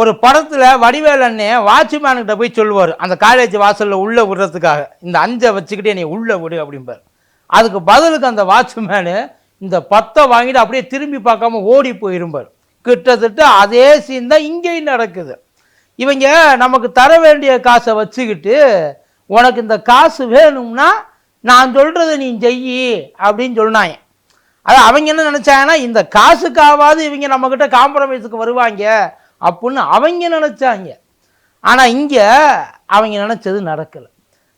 ஒரு படத்தில் வடிவேல் அண்ணே வாட்ச்மேன்கிட்ட போய் சொல்லுவார் அந்த காலேஜ் வாசலில் உள்ளே விடுறதுக்காக. இந்த அஞ்சை வச்சுக்கிட்டே நீ உள்ளே விடு அப்படிம்பார். அதுக்கு பதிலுக்கு அந்த வாட்ச்மேனு இந்த பத்தை வாங்கிட்டு அப்படியே திரும்பி பார்க்காம ஓடி போயிருப்பார் கிட்டத்தட்ட அதே சீன் தான் இங்கேயும் நடக்குது. இவங்க நமக்கு தர வேண்டிய காசை வச்சுக்கிட்டு உனக்கு இந்த காசு வேணும்னா நான் சொல்கிறத நீ செய்யி அப்படின்னு சொன்னாங்க. அது அவங்க என்ன நினச்சாங்கன்னா இந்த காசுக்காவது இவங்க நம்மக்கிட்ட காம்ப்ரமைஸுக்கு வருவாங்க. அப்படின்னு அவங்க நினச்சாங்க. ஆனால் இங்கே அவங்க நினச்சது நடக்கலை.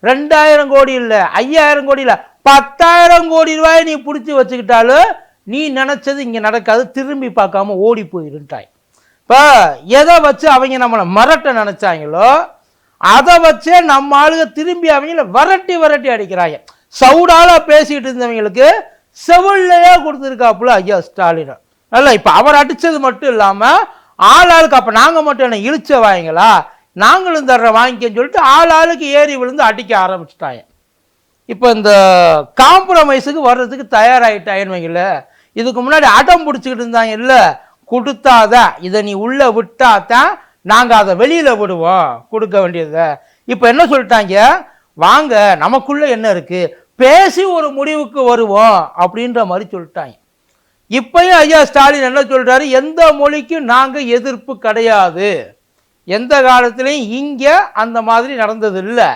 ரெண்டாயிரம் கோடி இல்லை ஐயாயிரம் கோடி இல்லை பத்தாயிரம் கோடி ரூபாய் நீ பிடிச்சி வச்சுக்கிட்டாலும் நீ நினச்சது இங்கே நடக்காது திரும்பி பார்க்காம ஓடி போயிருட்டாய் இப்போ எதை வச்சு அவங்க நம்மளை மிரட்ட நினச்சாங்களோ அதை வச்சே நம்ம ஆளுங்க திரும்பி அவங்கள வரட்டி வரட்டி அடிக்கிறாங்க. சவுடால பேசிக்கிட்டு இருந்தவங்களுக்கு செவிலையே கொடுத்துருக்காப்புல ஐயா ஸ்டாலின். நல்லா இப்போ அவர் அடித்தது மட்டும் இல்லாமல் ஆள் ஆளுக்கு அப்போ நாங்கள் மட்டும் என்ன இழிச்ச வாங்கிங்களா நாங்களும் தர்ற வாங்கிக்கன்னு சொல்லிட்டு ஆள் ஆளுக்கு ஏறி விழுந்து அடிக்க ஆரம்பிச்சிட்டாங்க. இப்போ இந்த காம்ப்ரமைஸுக்கு வர்றதுக்கு தயாராகிட்டாயின்னு வைங்கள இதுக்கு முன்னாடி அடம் பிடிச்சிக்கிட்டு இருந்தாங்க இல்லை கொடுத்தாதான் இதை நீ உள்ளே விட்டாதான் நாங்கள் அதை வெளியில் விடுவோம் கொடுக்க வேண்டியதை. இப்போ என்ன சொல்லிட்டாங்க? வாங்க நமக்குள்ளே என்ன இருக்குது பேசி ஒரு முடிவுக்கு வருவோம் அப்படின்ற மாதிரி சொல்லிட்டாங்க. இப்பயும் ஐயா ஸ்டாலின் என்ன சொல்கிறாரு எந்த மொழிக்கும் நாங்கள் எதிர்ப்பு கிடையாது. எந்த காலத்துலையும் இங்கே அந்த மாதிரி நடந்தது இல்லை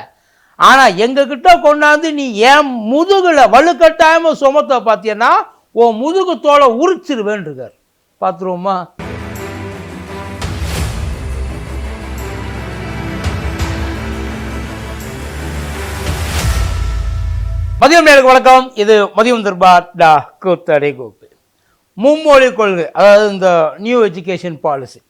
ஆனால் எங்ககிட்ட கொண்டாந்து நீ ஏன் முதுகில் வலுக்கட்டாயமாக சுமத்த பார்த்தீங்கன்னா உன் முதுகு தோலை உரிச்சிருவேன்ருக்கார் பார்த்துருவோமா மதியம் நேருக்கு வணக்கம். இது மதியம் தர்பார் டா கூத்தடை கோப்பு மும்மொழி கொள்கை அதாவது இந்த நியூ எஜுகேஷன் பாலிசி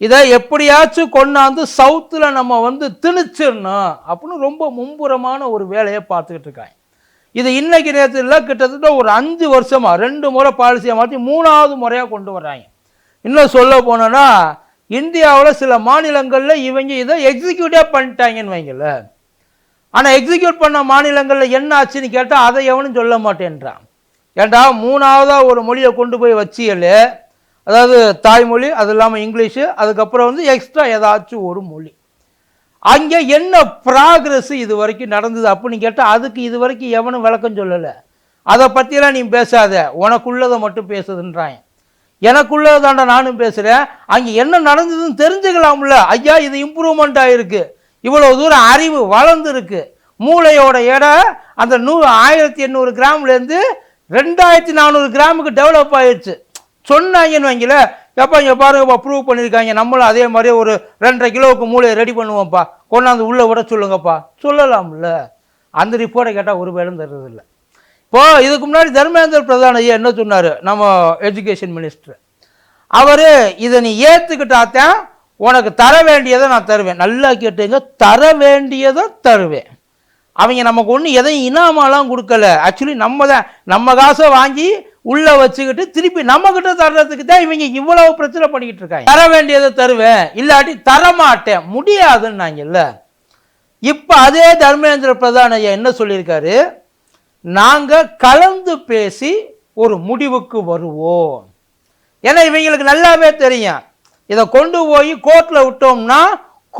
இதை எப்படியாச்சும் கொண்டாந்து சவுத்தில் நம்ம வந்து திணிச்சிடணும் அப்படின்னு ரொம்ப மும்புறமான ஒரு வேலையை பார்த்துக்கிட்டு இருக்காங்க. இது இன்றைக்கி நேரத்தில் கிட்டத்தட்ட ஒரு அஞ்சு வருஷமாக ரெண்டு முறை பாலிசியை மாற்றி மூணாவது முறையாக கொண்டு வர்றாங்க. இன்னும் சொல்ல போனோன்னா இந்தியாவில் சில மாநிலங்களில் இவங்க இதை எக்ஸிக்யூட்டே பண்ணிட்டாங்கன்னு வைங்கள ஆனால் எக்ஸிக்யூட் பண்ண மாநிலங்களில் என்ன ஆச்சுன்னு கேட்டால் அதை எவனும் சொல்ல மாட்டேன்றான். ஏன்டா மூணாவதாக ஒரு மொழியை கொண்டு போய் வச்சியல்? அதாவது தாய்மொழி அது இல்லாமல் இங்கிலீஷு அதுக்கப்புறம் வந்து எக்ஸ்ட்ரா ஏதாச்சும் ஒரு மொழி. அங்கே என்ன ப்ராக்ரஸ் இது வரைக்கும் நடந்தது அப்படின்னு கேட்டால் அதுக்கு இது வரைக்கும் எவனும் விளக்கம் சொல்லலை. அதை பற்றியெல்லாம் நீ பேசாத. உனக்குள்ளதை மட்டும் பேசுதுன்றான் எனக்குள்ளதை தாண்டா நானும் பேசுகிறேன் அங்கே என்ன நடந்ததுன்னு தெரிஞ்சுக்கலாம்ல. ஐயா இது இம்ப்ரூவ்மெண்ட் ஆகிருக்கு இவ்வளோ தூரம் அறிவு வளர்ந்துருக்கு. மூளையோட எடை அந்த நூ ஆயிரத்தி எண்ணூறு கிராம்லேருந்து ரெண்டாயிரத்தி நானூறு கிராமுக்கு டெவலப் ஆயிடுச்சு சொன்னாங்கன்னு வைங்கள எப்போ இங்கே பாருங்கப்பா ப்ரூவ் பண்ணியிருக்காங்க நம்மளும் அதே மாதிரி ஒரு ரெண்டரை கிலோவுக்கு மூளையை ரெடி பண்ணுவோம்ப்பா. கொண்டாந்து உள்ளே விட சொல்லுங்கப்பா. சொல்லலாம்ல. அந்த ரிப்போர்ட்டை கேட்டால் ஒரு வேலும் தர்றதில்லை. இப்போ இதுக்கு முன்னாடி தர்மேந்திர பிரதான் ஐயா என்ன சொன்னார்? நம்ம எஜுகேஷன் மினிஸ்டர் அவர் இதை நீ ஏற்றுக்கிட்டாத்தான் உனக்கு தர வேண்டியதை நான் தருவேன். நல்லா கேட்டுங்க தர வேண்டியதை தருவேன். அவங்க நமக்கு ஒன்றும் எதையும் இனாமாலாம் கொடுக்கல. ஆக்சுவலி நம்ம தான் நம்ம காசை வாங்கி உள்ளே வச்சுக்கிட்டு திருப்பி நம்மக்கிட்ட தர்றதுக்கு தான் இவங்க இவ்வளவு பிரச்சனை பண்ணிக்கிட்டு இருக்காங்க. தர வேண்டியதை தருவேன் இல்லாட்டி தரமாட்டேன் முடியாதுன்னாங்கல்ல இப்போ அதே தர்மேந்திர பிரதான் ஐயா என்ன சொல்லியிருக்காரு? நாங்கள் கலந்து பேசி ஒரு முடிவுக்கு வருவோம். ஏன்னா இவங்களுக்கு நல்லாவே தெரியும். இதை கொண்டு போய் கோர்ட்டில் விட்டோம்னா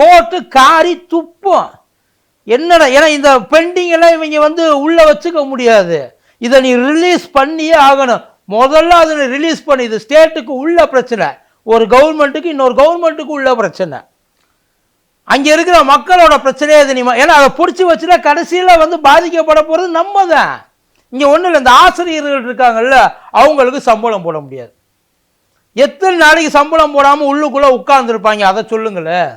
கோர்ட்டு காரி துப்பும். என்னடா ஏன்னா இந்த பெண்டிங்கெல்லாம் இவங்க வந்து உள்ளே வச்சுக்க முடியாது. இதை நீ ரிலீஸ் பண்ணியே ஆகணும். முதல்ல அதை ரிலீஸ் பண்ணி. இது ஸ்டேட்டுக்கு உள்ள பிரச்சனை. ஒரு கவர்மெண்ட்டுக்கு இன்னொரு கவர்மெண்ட்டுக்கு உள்ள பிரச்சனை. அங்கே இருக்கிற மக்களோட பிரச்சனையே அது நீ ஏன்னா அதை பிடிச்சி வச்சுட்டா கடைசியில் வந்து பாதிக்கப்பட போகிறது நம்ம தான் இங்கே ஒன்றும் இல்லை. இந்த ஆசிரியர்கள் இருக்காங்கல்ல அவங்களுக்கு சம்பளம் போட முடியாது. எத்தனை நாளைக்கு சம்பளம் போடாமல் உள்ளுக்குள்ளே உட்காந்துருப்பாங்க அதை சொல்லுங்களேன்.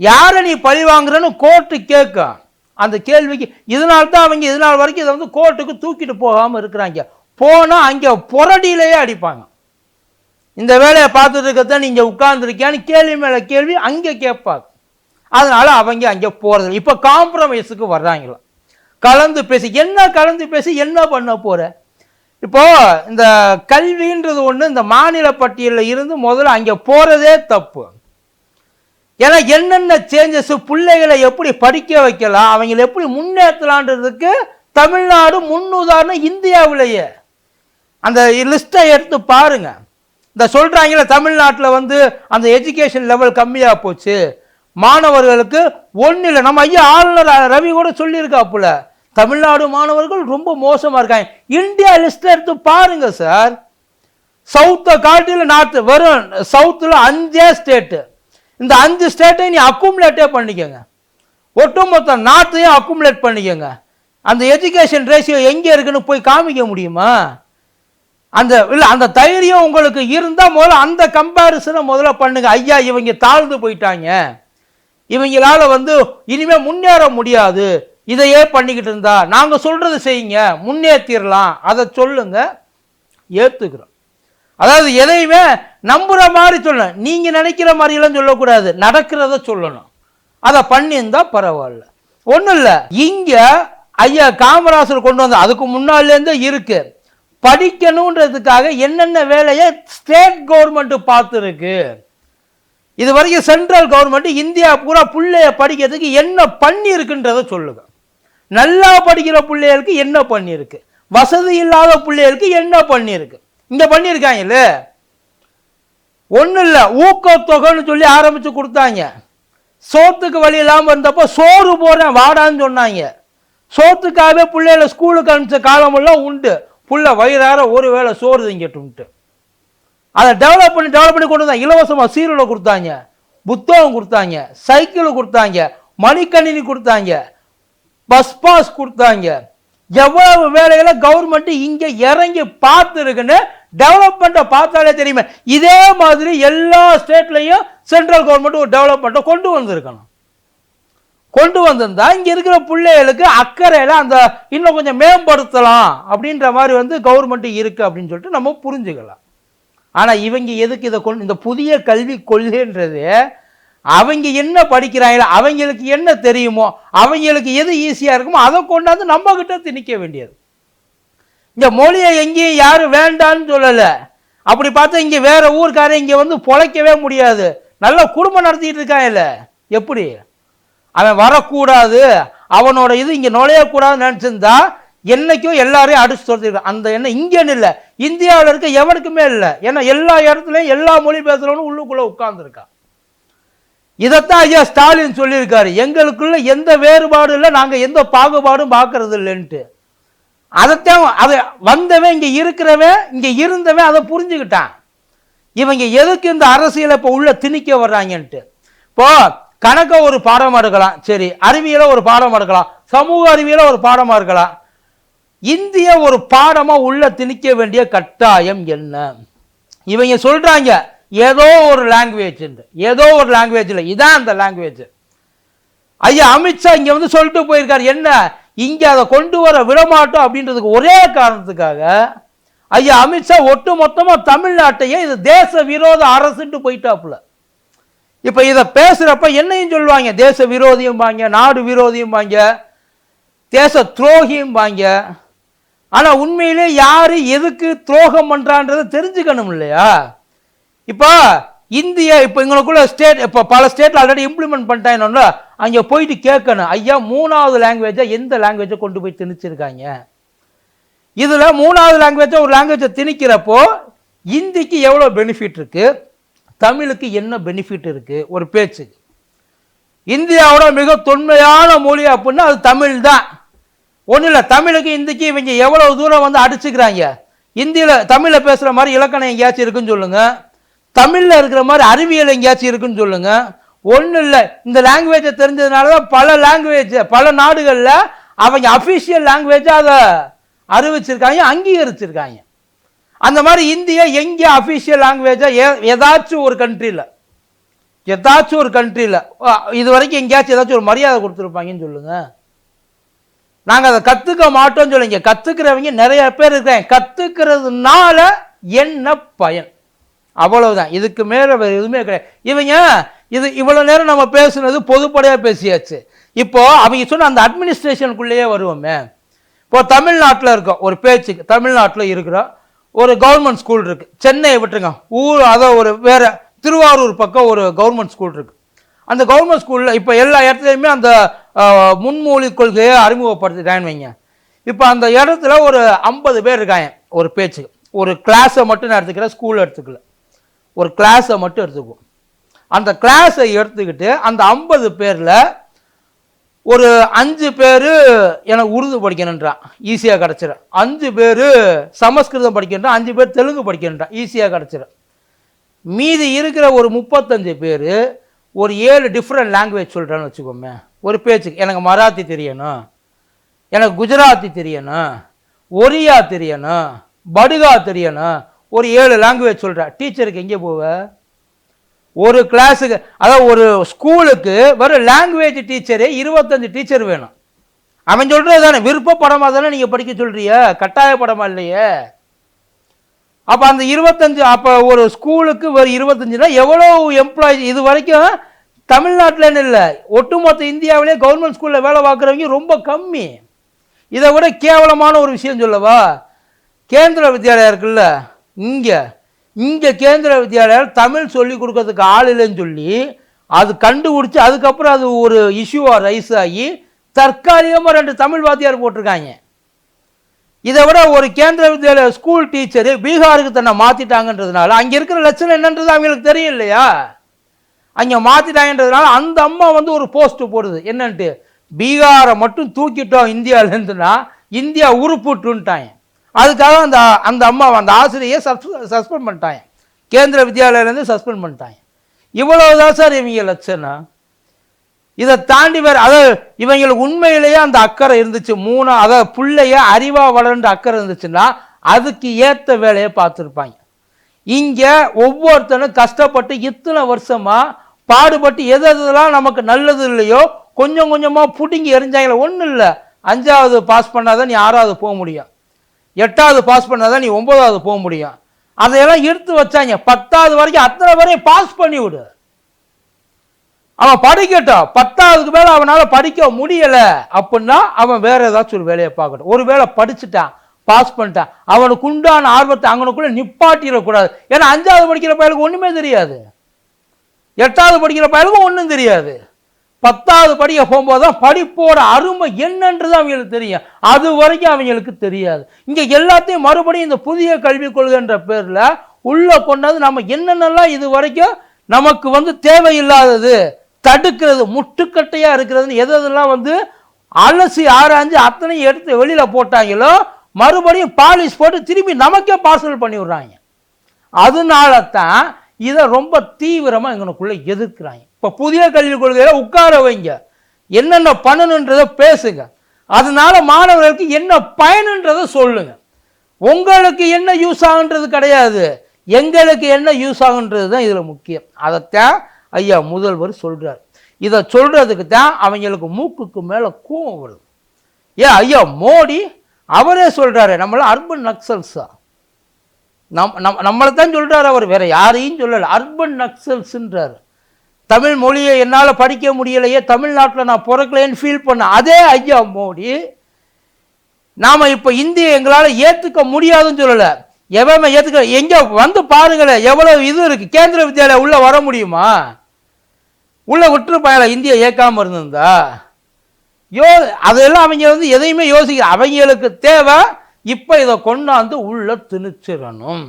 யாரை நீ பழி வாங்குறன்னு கோர்ட்டு கேட்கும் அந்த கேள்விக்கு இதனால தான் அவங்க இதனால் வரைக்கும் இதை வந்து கோர்ட்டுக்கு தூக்கிட்டு போகாமல் இருக்கிறாங்க. போனால் அங்கே புரடியிலேயே அடிப்பாங்க. இந்த வேலையை பார்த்துட்டு இருக்கத்தான் நீங்கள் உட்கார்ந்துருக்கியான்னு கேள்வி மேலே கேள்வி அங்கே கேட்பாங்க. அதனால் அவங்க அங்கே போகிறது இப்போ காம்ப்ரமைஸுக்கு வர்றாங்களா? கலந்து பேசி என்ன கலந்து பேசி என்ன பண்ண போகிற இப்போது இந்த கல்வின்றது ஒன்று இந்த மாநில பட்டியலில் இருந்து முதல்ல அங்கே போகிறதே தப்பு. ஏன்னா என்னென்ன சேஞ்சஸ் பிள்ளைகளை எப்படி படிக்க வைக்கலாம் அவங்களை எப்படி முன்னேற்றலான்றதுக்கு தமிழ்நாடு முன்னுதாரணம் இந்தியாவிலேயே. அந்த லிஸ்ட்டை எடுத்து பாருங்க. இந்த சொல்கிறாங்களே தமிழ்நாட்டில் வந்து அந்த எஜுகேஷன் லெவல் கம்மியாக போச்சு. மாணவர்களுக்கு ஒன்றும் இல்லை நம்ம ஐயா ஆளுநர் ரவி கூட சொல்லியிருக்காப்புல தமிழ்நாடு மாணவர்கள் ரொம்ப மோசமாக இருக்காங்க. இந்தியா லிஸ்ட்டை எடுத்து பாருங்க சார் சவுத்தை காட்டில் நார்த்து வெறும் சவுத்தில் அஞ்சே ஸ்டேட்டு இந்த அஞ்சு ஸ்டேட்டை நீ அக்குமுலேட்டே பண்ணிக்கோங்க. ஒட்டுமொத்த நாட்டையும் அக்குமுலேட் பண்ணிக்கோங்க. அந்த எஜுகேஷன் ரேஷியோ எங்கே இருக்குன்னு போய் காமிக்க முடியுமா? அந்த இல்லை அந்த தைரியம் உங்களுக்கு இருந்தால் முதல்ல அந்த கம்பேரிசனை முதல்ல பண்ணுங்க. ஐயா இவங்க தாழ்ந்து போயிட்டாங்க. இவங்களால வந்து இனிமேல் முன்னேற முடியாது. இதையே பண்ணிக்கிட்டு இருந்தா. நாங்கள் சொல்கிறது செய்யுங்க. முன்னேற்றிடலாம் அதை சொல்லுங்க. ஏற்றுக்கிறோம் அதாவது எதையுமே நம்புகிற மாதிரி சொல்லணும். நீங்கள் நினைக்கிற மாதிரிலாம் சொல்லக்கூடாது. நடக்கிறத சொல்லணும். அதை பண்ணியிருந்தா பரவாயில்ல. ஒன்றும் இல்லை. இங்கே ஐயா காமராசர் கொண்டு வந்த அதுக்கு முன்னாலேருந்தே இருக்குது படிக்கணுன்றதுக்காக என்னென்ன வேலையை ஸ்டேட் கவர்மெண்ட்டு பார்த்துருக்கு. இது வரைக்கும் சென்ட்ரல் கவர்மெண்ட் இந்தியா பூரா பிள்ளைய படிக்கிறதுக்கு என்ன பண்ணியிருக்குன்றதை சொல்லுங்க. நல்லா படிக்கிற பிள்ளைகளுக்கு என்ன பண்ணியிருக்கு? வசதி இல்லாத பிள்ளைகளுக்கு என்ன பண்ணியிருக்கு? இங்க பண்ணியிருக்காங்கல்ல? ஒன்றும் இல்லை ஊக்கத்தொகைன்னு சொல்லி ஆரம்பித்து கொடுத்தாங்க. சோத்துக்கு வழி இல்லாமல் இருந்தப்போ சோறு போடுறேன் வாடான்னு சொன்னாங்க. சோத்துக்காகவே பிள்ளைகள ஸ்கூலுக்கு அனுப்பிச்ச காலமெல்லாம் உண்டு. புள்ள வயிறார ஒரு வேளை சோறு திங்கட்டும்ட்டு. அதை டெவலப் பண்ணி டெவலப் பண்ணி கொண்டு வந்தாங்க. இலவசமாக சீருளை கொடுத்தாங்க புத்தகம் கொடுத்தாங்க சைக்கிள் கொடுத்தாங்க மணிக்கணினி கொடுத்தாங்க பஸ் பாஸ் கொடுத்தாங்க. எவ்வளவு வேலைகளை கவர்மெண்ட் இங்கே இறங்கி பார்த்துருக்குன்னு டெவலப்மெண்ட்டை பார்த்தாலே தெரியுமே. இதே மாதிரி எல்லா ஸ்டேட்லையும் சென்ட்ரல் கவர்மெண்ட் ஒரு டெவலப்மெண்ட்டை கொண்டு வந்திருக்கணும். கொண்டு வந்திருந்தா இங்கே இருக்கிற பிள்ளைகளுக்கு அக்கறையில் அந்த இன்னும் கொஞ்சம் மேம்படுத்தலாம் அப்படின்ற மாதிரி வந்து கவர்மெண்ட் இருக்குது அப்படின்னு சொல்லிட்டு நம்ம புரிஞ்சுக்கலாம். ஆனால் இவங்க எதுக்கு இதை கொண்டு இந்த புதிய கல்வி கொள்கைன்றது அவங்க என்ன படிக்கிறாங்களோ அவங்களுக்கு என்ன தெரியுமோ அவங்களுக்கு எது ஈஸியாக இருக்குமோ அதை கொண்டாந்து நம்மக்கிட்ட திணிக்க வேண்டியது. இந்த மொழியை எங்கேயும் யாரும் வேண்டான்னு சொல்லலை. அப்படி பார்த்தா இங்கே வேற ஊருக்காரன் இங்கே வந்து பொழைக்கவே முடியாது. நல்ல குடும்பம் நடத்திட்டு இருக்கான்ல எப்படி? அவன் வரக்கூடாது. அவனோட இது இங்கே நுழையக்கூடாதுன்னு நினச்சிருந்தா என்னைக்கும் எல்லாரையும் அடிச்சு துரத்திருக்கான். அந்த எண்ணம் இங்கேன்னு இல்லை. இந்தியாவில் இருக்க எவனுக்குமே இல்லை. ஏன்னா எல்லா இடத்துலையும் எல்லா மொழி பேசுகிறவனும் உள்ளுக்குள்ளே உட்கார்ந்துருக்கான் இதைத்தான் ஐயா ஸ்டாலின் சொல்லியிருக்காரு. எங்களுக்குள்ள எந்த வேறுபாடும் இல்லை. நாங்கள் எந்த பாகுபாடும் பார்க்கறது இல்லைன்ட்டு. அதைத்தான் அதை வந்தவன் இங்கே இருக்கிறவன் இங்கே இருந்தவன் அதை புரிஞ்சுக்கிட்டான். இவங்க எதுக்கு இந்த அரசியலை இப்போ உள்ள திணிக்க வர்றாங்கன்ட்டு. இப்போ கணக்கை ஒரு பாடமாக இருக்கலாம் சரி அறிவியலை ஒரு பாடமாக இருக்கலாம் சமூக அறிவியலை ஒரு பாடமாக இருக்கலாம் இந்திய ஒரு பாடமாக உள்ள திணிக்க வேண்டிய கட்டாயம் என்ன? இவங்க சொல்கிறாங்க ஏதோ ஒரு லாங்குவேஜ் ஏதோ ஒரு லாங்குவேஜில் இதான் அந்த லாங்குவேஜ் ஐயா அமித்ஷா இங்கே வந்து சொல்லிட்டு போயிருக்கார். என்ன? இங்கே அதை கொண்டு வர விடமாட்டோம் அப்படின்றதுக்கு ஒரே காரணத்துக்காக ஐயா அமித்ஷா ஒட்டு மொத்தமாக தமிழ்நாட்டையே இது தேச விரோத அரசுன்ட்டு போயிட்டாப்புல. இப்போ இதை பேசுகிறப்ப என்னையும் சொல்லுவாங்க தேச விரோதியும் வாங்க நாடு விரோதியும் வாங்க தேச துரோகியும் வாங்க. ஆனால் உண்மையிலே யார் எதுக்கு துரோகம் பண்ணுறான்றத தெரிஞ்சுக்கணும் இல்லையா? இப்போ இந்தியா இப்போ எங்களுக்குள்ள ஸ்டேட் இப்போ பல ஸ்டேட்டில் ஆல்ரெடி இம்ப்ளிமெண்ட் பண்ணிட்டாங்கன்னா அங்கே போயிட்டு கேட்கணும் ஐயா மூணாவது லாங்குவேஜை எந்த லாங்குவேஜை கொண்டு போய் திணிச்சிருக்காங்க? இதில் மூணாவது லாங்குவேஜை ஒரு லாங்குவேஜை திணிக்கிறப்போ இந்திக்கு எவ்வளோ பெனிஃபிட் இருக்குது தமிழுக்கு என்ன பெனிஃபிட் இருக்குது ஒரு பேச்சுக்கு இந்தியாவோட மிக தொன்மையான மொழி அப்படின்னா அது தமிழ் தான். ஒன்றும் இல்லை தமிழுக்கு இந்திக்கு இவங்க எவ்வளோ தூரம் வந்து அடிச்சுக்கிறாங்க? இந்தியில் தமிழில் பேசுகிற மாதிரி இலக்கணம் எங்கேயாச்சும் இருக்குன்னு சொல்லுங்கள் தமிழில் இருக்கிற மாதிரி அறிவியல் எங்கேயாச்சும் இருக்குன்னு சொல்லுங்கள் ஒன்றும் இல்லை. இந்த லாங்குவேஜை தெரிஞ்சதுனால தான் பல லாங்குவேஜ் பல நாடுகளில் அவங்க அஃபிஷியல் லாங்குவேஜாக அதை அறிவிச்சிருக்காங்க அங்கீகரிச்சிருக்காங்க. அந்த மாதிரி இந்தியா எங்கே அஃபிஷியல் லாங்குவேஜை ஏதாச்சும் ஒரு கண்ட்ரியில் ஏதாச்சும் ஒரு கண்ட்ரியில் இது வரைக்கும் எங்கேயாச்சும் ஏதாச்சும் ஒரு மரியாதை கொடுத்துருப்பாங்கன்னு சொல்லுங்கள் நாங்கள் அதை கற்றுக்க மாட்டோம்னு சொல்லுங்க. கற்றுக்கிறவங்க நிறைய பேர் இருக்கிறாங்க. கற்றுக்கிறதுனால என்ன பயன்? அவ்வளவுதான். இதுக்கு மேலே வேறு எதுவுமே கிடையாது. இவங்க இது இவ்வளோ நேரம் நம்ம பேசுனது பொதுப்படையாக பேசியாச்சு. இப்போ அவங்க சொன்ன அந்த அட்மினிஸ்ட்ரேஷனுக்குள்ளேயே வருவோமே. இப்போ தமிழ்நாட்டில் இருக்கோம். ஒரு பேச்சுக்கு தமிழ்நாட்டில் இருக்கிறோம் ஒரு கவர்மெண்ட் ஸ்கூல் இருக்குது சென்னையை விட்டுருங்க. ஊர் அதை ஒரு வேறு திருவாரூர் பக்கம் ஒரு கவர்மெண்ட் ஸ்கூல் இருக்குது அந்த கவர்மெண்ட் ஸ்கூலில் இப்போ எல்லா இடத்துலையுமே அந்த முன்மொழி கொள்கையை அறிமுகப்படுத்திட்டான்னு வைங்க. இப்போ அந்த இடத்துல ஒரு ஐம்பது பேர் இருக்காங்க. ஒரு பேச்சுக்கு. ஒரு கிளாஸை மட்டும் நான் எடுத்துக்கிறேன் ஸ்கூல் எடுத்துக்கல. ஒரு கிளாஸை மட்டும் எடுத்துக்குவோம். அந்த கிளாஸை எடுத்துக்கிட்டு அந்த ஐம்பது பேரில் ஒரு அஞ்சு பேர் எனக்கு உருது படிக்கணுன்றான் ஈஸியாக கிடச்சிடும் அஞ்சு பேர் சமஸ்கிருதம் படிக்கணுன்றான் அஞ்சு பேர் தெலுங்கு படிக்கணுன்றான் ஈஸியாக கிடச்சிடும் மீதி இருக்கிற ஒரு முப்பத்தஞ்சு பேர் ஒரு ஏழு டிஃப்ரெண்ட் லாங்குவேஜ் சொல்கிறேன்னு வச்சுக்கோமே ஒரு பேச்சுக்கு. எனக்கு மராத்தி தெரியணும் எனக்கு குஜராத்தி தெரியணும் ஒரியா தெரியணும் படுகா தெரியணும் ஒரு ஏழு லாங்குவேஜ் சொல்கிறேன் டீச்சருக்கு எங்கே போவ? ஒரு கிளாஸுக்கு அதாவது ஒரு ஸ்கூலுக்கு வெறும் லாங்குவேஜ் டீச்சரே இருபத்தஞ்சு டீச்சர் வேணும். அவன் சொல்கிறது தானே விருப்பப்படமாக தானே நீங்கள் படிக்க சொல்கிறிய கட்டாயப்படமா இல்லையே? அப்போ அந்த இருபத்தஞ்சு அப்போ ஒரு ஸ்கூலுக்கு ஒரு இருபத்தஞ்சுனா எவ்வளோ எம்ப்ளாயி இது வரைக்கும் தமிழ்நாட்டிலன்னு இல்லை ஒட்டுமொத்த இந்தியாவிலே கவர்மெண்ட் ஸ்கூலில் வேலை பார்க்குறவங்க ரொம்ப கம்மி. இதை விட கேவலமான ஒரு விஷயம் சொல்லவா? கேந்திர வித்யாலயா இருக்குல்ல இங்கே இங்கே கேந்திர வித்யாலயா தமிழ் சொல்லி கொடுக்கறதுக்கு ஆள் இல்லைன்னு சொல்லி அது கண்டுபிடிச்சி அதுக்கப்புறம் அது ஒரு இஷ்யூவாக ரைஸ் ஆகி தற்காலிகமாக ரெண்டு தமிழ் வாத்தியார் போட்டிருக்காங்க. இதை விட ஒரு கேந்திர வித்யாலய ஸ்கூல் டீச்சரு பீகாருக்கு தன்னை மாற்றிட்டாங்கன்றதுனால அங்கே இருக்கிற லட்சணம் என்னன்றது அவங்களுக்கு தெரியும் இல்லையா? அங்கே மாற்றிட்டாங்கன்றதுனால அந்த அம்மா வந்து ஒரு போஸ்ட் போடுது. என்னன்ட்டு பீகாரை மட்டும் தூக்கிட்டோம் இந்தியாவிலேருந்துன்னா இந்தியா உருப்புட்டுன்ட்டாங்க. அதுக்காக அந்த அந்த அம்மா அந்த ஆசிரியை சஸ்பெண்ட் பண்ணிட்டாங்க. கேந்திர வித்யாலயிலேருந்து சஸ்பெண்ட் பண்ணிட்டாங்க. இவ்வளவுதான் சார் இவங்க லட்சணம். இதை தாண்டி வேறு அதாவது இவங்களுக்கு உண்மையிலேயே அந்த அக்கறை இருந்துச்சு. மூணு அதாவது பிள்ளைய அறிவாக வளர்ந்த அக்கறை இருந்துச்சுன்னா அதுக்கு ஏற்ற வேலையை பார்த்துருப்பாங்க. இங்கே ஒவ்வொருத்தனும் கஷ்டப்பட்டு இத்தனை வருஷமா பாடுபட்டு எது எதுலாம் நமக்கு நல்லது இல்லையோ கொஞ்சம் கொஞ்சமாக பிடுங்கி எரிஞ்சாங்களே ஒன்றும் இல்லை. அஞ்சாவது பாஸ் பண்ணாதான் நீ ஆறாவது போக முடியும். எட்டாவது பாஸ் பண்ணாதான் நீ ஒன்பதாவது போக முடியும். அதையெல்லாம் எடுத்து வச்சாங்க. பத்தாவது வரைக்கும் அத்தனை வரையும் பாஸ் பண்ணி விடு. அவன் படிக்கட்டும். பத்தாவதுக்கு மேலே அவனால் படிக்க முடியல அப்படின்னா அவன் வேற ஏதாச்சும் ஒரு வேலையை பார்க்கட்டும். ஒரு வேளை படிச்சுட்டான் பாஸ் பண்ணிட்டான். அவனுக்கு உண்டான ஆர்வத்தை அங்கனுக்குள்ள நிப்பாட்டிடக்கூடாது. ஏன்னா அஞ்சாவது படிக்கிற பயலுக்கு ஒன்றுமே தெரியாது. எட்டாவது படிக்கிற பயலுக்கும் ஒன்றும் தெரியாது. பத்தாவது படியை போகும்போது தான் படிப்போட அருமை என்னன்றது அவங்களுக்கு தெரியும். அது வரைக்கும் அவங்களுக்கு தெரியாது. இங்கே எல்லாத்தையும் மறுபடியும் இந்த புதிய கல்விக் கொள்கைன்ற பேரில் உள்ளே கொண்டாந்து நம்ம என்னென்னலாம் இது வரைக்கும் நமக்கு வந்து தேவையில்லாதது தடுக்கிறது முட்டுக்கட்டையாக இருக்கிறதுன்னு எது எதெல்லாம் வந்து அலசி ஆராய்ஞ்சு அத்தனையும் எடுத்து வெளியில் போட்டாங்களோ மறுபடியும் பாலிஷ் போட்டு திரும்பி நமக்கே பார்சல் பண்ணி விடுறாங்க அதனால தான் இதை ரொம்ப தீவிரமாக எங்களுக்குள்ளே எதிர்க்கிறாங்க. இப்போ புதிய கல்விக் கொள்கையில் உட்கார வைங்க. என்னென்ன பண்ணணுன்றதை பேசுங்க. அதனால மாணவர்களுக்கு என்ன பயனுன்றதை சொல்லுங்க. உங்களுக்கு என்ன யூஸ் ஆகுன்றது கிடையாது. எங்களுக்கு என்ன யூஸ் ஆகுன்றது தான் இதில் முக்கியம். அதைத்தான் ஐயா முதல்வர் சொல்கிறார் இதை சொல்கிறதுக்கு தான் அவங்களுக்கு மூக்குக்கு மேலே கோவம் வருது. ஏன் ஐயா மோடி அவரே சொல்கிறாரு நம்மள அர்பன் நக்சல்ஸா? நம் நம் நம்மளை தான் சொல்கிறார் அவர் வேறு யாரையும் சொல்லலை. அர்பன் நக்சல்ஸுன்றார். தமிழ் மொழியை என்னால் படிக்க முடியலையே தமிழ்நாட்டில் நான் பிறக்கலேன்னு ஃபீல் பண்ண அதே ஐயா மோடி நாம் இப்போ இந்தியை எங்களால் ஏற்றுக்க முடியாதுன்னு சொல்லலை. எவ்வளோ ஏற்றுக்க எங்கே வந்து பாருங்களேன் எவ்வளவு இது இருக்குது கேந்திர வித்யாலயா உள்ளே வர முடியுமா? உள்ள விட்டுருப்பாங்களா இந்தியா ஏற்காம இருந்திருந்தா. யோ அதெல்லாம் அவங்க வந்து எதையுமே யோசிக்க அவங்களுக்கு தேவை இப்போ இதை கொண்டாந்து உள்ளே திணிச்சிடணும்.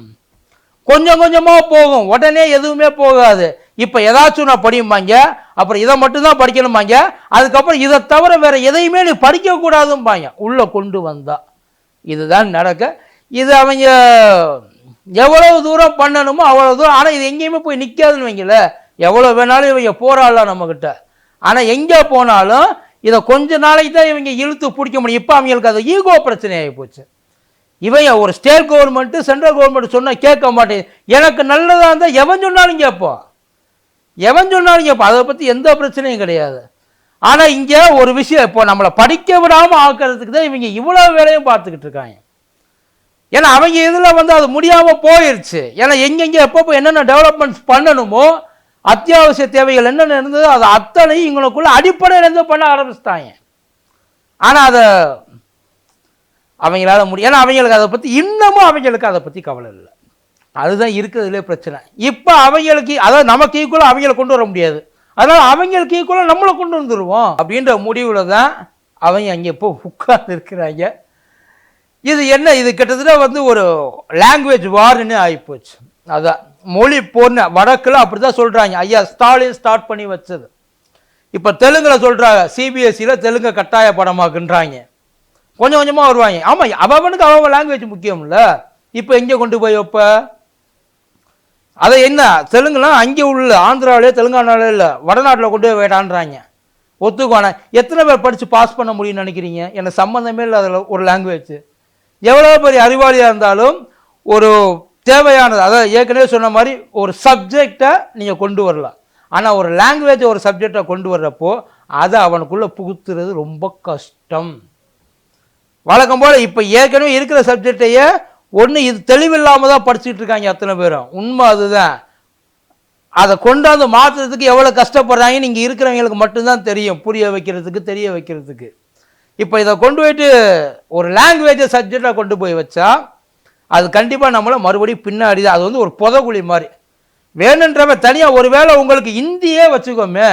கொஞ்சம் கொஞ்சமாக போகும். உடனே எதுவுமே போகாது. இப்போ ஏதாச்சும் நான் படியும்பாங்க அப்புறம் இதை மட்டும்தான் படிக்கணும்பாங்க அதுக்கப்புறம் இதை தவிர வேறு எதையுமே நீ படிக்கக்கூடாதும்பாங்க. உள்ளே கொண்டு வந்தா. இதுதான் நடக்க. இது அவங்க எவ்வளவு தூரம் பண்ணணுமோ அவ்வளோ தூரம் ஆனால் இது எங்கேயுமே போய் நிற்காதுன்னு வைங்கள. எவ்வளோ வேணாலும் இவங்க போராடலாம் நம்மக்கிட்ட ஆனால் எங்கே போனாலும் இதை கொஞ்ச நாளைக்கு தான் இவங்க இழுத்து பிடிக்க முடியும். இப்போ அவங்களுக்கு அது ஈகோ பிரச்சனையாகி போச்சு. இவங்க ஒரு ஸ்டேட் கவர்மெண்ட்டு சென்ட்ரல் கவர்மெண்ட் சொன்னால் கேட்க மாட்டேன். எனக்கு நல்லதாக இருந்தால் எவன் சொன்னாலும் கேட்போம். எவன் சொன்னாலும் இப்போ அதை பற்றி எந்த பிரச்சனையும் கிடையாது. ஆனால் இங்கே ஒரு விஷயம் இப்போ நம்மளை படிக்க விடாமல் ஆக்கிறதுக்கு தான் இவங்க இவ்வளோ வேலையும் பார்த்துக்கிட்டு இருக்காங்க. ஏன்னா அவங்க இதில் வந்து அது முடியாமல் போயிடுச்சு ஏன்னா எங்கெங்கே எப்பப்போ என்னென்ன டெவலப்மெண்ட்ஸ் பண்ணணுமோ அத்தியாவசிய தேவைகள் என்னென்ன இருந்ததோ அது அத்தனையும் இவங்களுக்குள்ள அடிப்படையிலேருந்து பண்ண ஆரம்பிச்சிட்டாங்க. ஆனால் அதை அவங்களால முடியும் ஏன்னா அவங்களுக்கு அதை பற்றி இன்னமும் அவங்களுக்கு அதை பற்றி கவலை இல்லை. அதுதான் இருக்கிறதுலே பிரச்சனை. இப்போ அவங்களுக்கு அதாவது நமக்கு ஈக்குவலாக அவங்கள கொண்டு வர முடியாது. அதனால் அவங்களுக்கு ஈக்குவலாக நம்மளை கொண்டு வந்துடுவோம் அப்படின்ற முடிவில் தான் அவங்க அங்கே இப்போ உட்கார்ந்து இருக்கிறாங்க. இது என்ன? இது கிட்டத்தட்ட வந்து ஒரு லாங்குவேஜ் வார்னு ஆகிப்போச்சு அதான் மொழி போன வடக்கில் அப்படி தான் சொல்கிறாங்க ஐயா ஸ்டாலின் ஸ்டார்ட் பண்ணி வச்சது. இப்போ தெலுங்கில் சொல்கிறாங்க சிபிஎஸ்சியில் தெலுங்கை கட்டாய படமாக்குன்றாங்க. கொஞ்சம் கொஞ்சமாக வருவாங்க. ஆமாம் அவனுக்கு அவன் லாங்குவேஜ் முக்கியம்ல. இப்போ எங்கே கொண்டு போய் வைப்ப? அதை என்ன தெலுங்குலாம் அங்கே உள்ள ஆந்திராவிலே தெலுங்கானாலே இல்லை வடநாட்டில் கொண்டு போய் வேண்டான்றாங்க. ஒத்துக்குவானே? எத்தனை பேர் படித்து பாஸ் பண்ண முடியும்னு நினைக்கிறீங்க? எனக்கு சம்மந்தமே இல்லை அதில் ஒரு லாங்குவேஜ் எவ்வளோ பெரிய அறிவாளியாக இருந்தாலும் ஒரு தேவையானது அதாவது ஏற்கனவே சொன்ன மாதிரி ஒரு சப்ஜெக்டை நீங்கள் கொண்டு வரலாம். ஆனால் ஒரு லாங்குவேஜ் ஒரு சப்ஜெக்டை கொண்டு வர்றப்போ அதை அவனுக்குள்ளே புகுத்துறது ரொம்ப கஷ்டம். வழக்கம் போல் இப்போ ஏற்கனவே இருக்கிற சப்ஜெக்டையே ஒன்று இது தெளிவில்லாமல் தான் படிச்சுட்டு இருக்காங்க அத்தனை பேரும். உண்மை அதுதான். அதை கொண்டாந்து மாற்றுறதுக்கு எவ்வளோ கஷ்டப்படுறாங்கன்னு இங்கே இருக்கிறவங்களுக்கு மட்டும்தான் தெரியும். புரிய வைக்கிறதுக்கு தெரிய வைக்கிறதுக்கு. இப்போ இதை கொண்டு போயிட்டு ஒரு லாங்குவேஜை சப்ஜெக்டாக கொண்டு போய் வச்சா அது கண்டிப்பாக நம்மளை மறுபடியும் பின்னாடி தான் அது வந்து ஒரு புதகுழி மாதிரி. வேணுன்றவன் தனியாக ஒரு வேளை உங்களுக்கு இந்தியே வச்சுக்கோமே.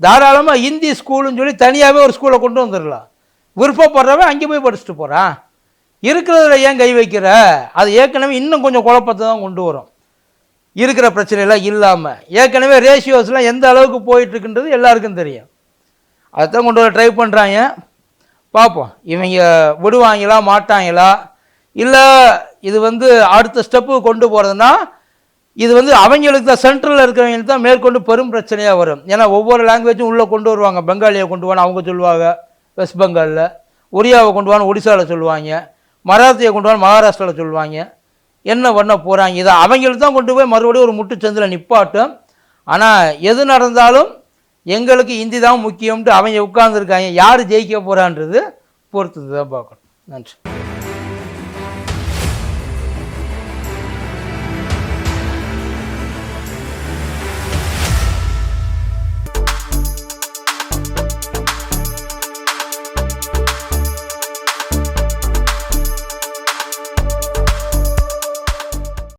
தாராளமாக ஹிந்தி ஸ்கூலுன்னு சொல்லி தனியாகவே ஒரு ஸ்கூலை கொண்டு வந்துடலாம். விருப்பப்படுறவன் அங்கே போய் படிச்சுட்டு போகிறான் இருக்கிறதுல ஏன் கை வைக்கிற? அது ஏற்கனவே இன்னும் கொஞ்சம் குழப்பத்தை தான் கொண்டு வரும். இருக்கிற பிரச்சனையெல்லாம் இல்லாமல் ஏற்கனவே ரேஷியோஸ்லாம் எந்த அளவுக்கு போயிட்டுருக்குன்றது எல்லாருக்கும் தெரியும். அதைத்தான் கொண்டு வர ட்ரை பண்ணுறாங்க பார்ப்போம். இவங்க விடுவாங்களா மாட்டாங்களா? இல்லை இது வந்து அடுத்த ஸ்டெப்பு கொண்டு போகிறதுனா இது வந்து அவங்களுக்கு தான் சென்ட்ரலில் இருக்கிறவங்களுக்கு தான் மேற்கொண்டு பெரும் பிரச்சனையாக வரும். ஏன்னா ஒவ்வொரு லாங்குவேஜும் உள்ளே கொண்டு வருவாங்க. பெங்காலியை கொண்டு வான்னு அவங்க சொல்லுவாங்க. வெஸ்ட் பெங்காலில் ஒரியாவை கொண்டு வான்னு ஒடிசாவில் சொல்லுவாங்க. மராத்தியை கொண்டு வந்து மகாராஷ்டிராவில் சொல்லுவாங்க. என்ன பண்ண போகிறாங்க இதை அவங்களுக்கு தான் கொண்டு போய் மறுபடியும் ஒரு முட்டுச்சந்தில் நிப்பாட்டும். ஆனால் எது நடந்தாலும் எங்களுக்கு இந்தி தான் முக்கியம்ட்டு அவங்க உட்கார்ந்துருக்காங்க. யார் ஜெயிக்க போகிறான்றது பொறுத்து தான் பார்க்கணும். நன்றி.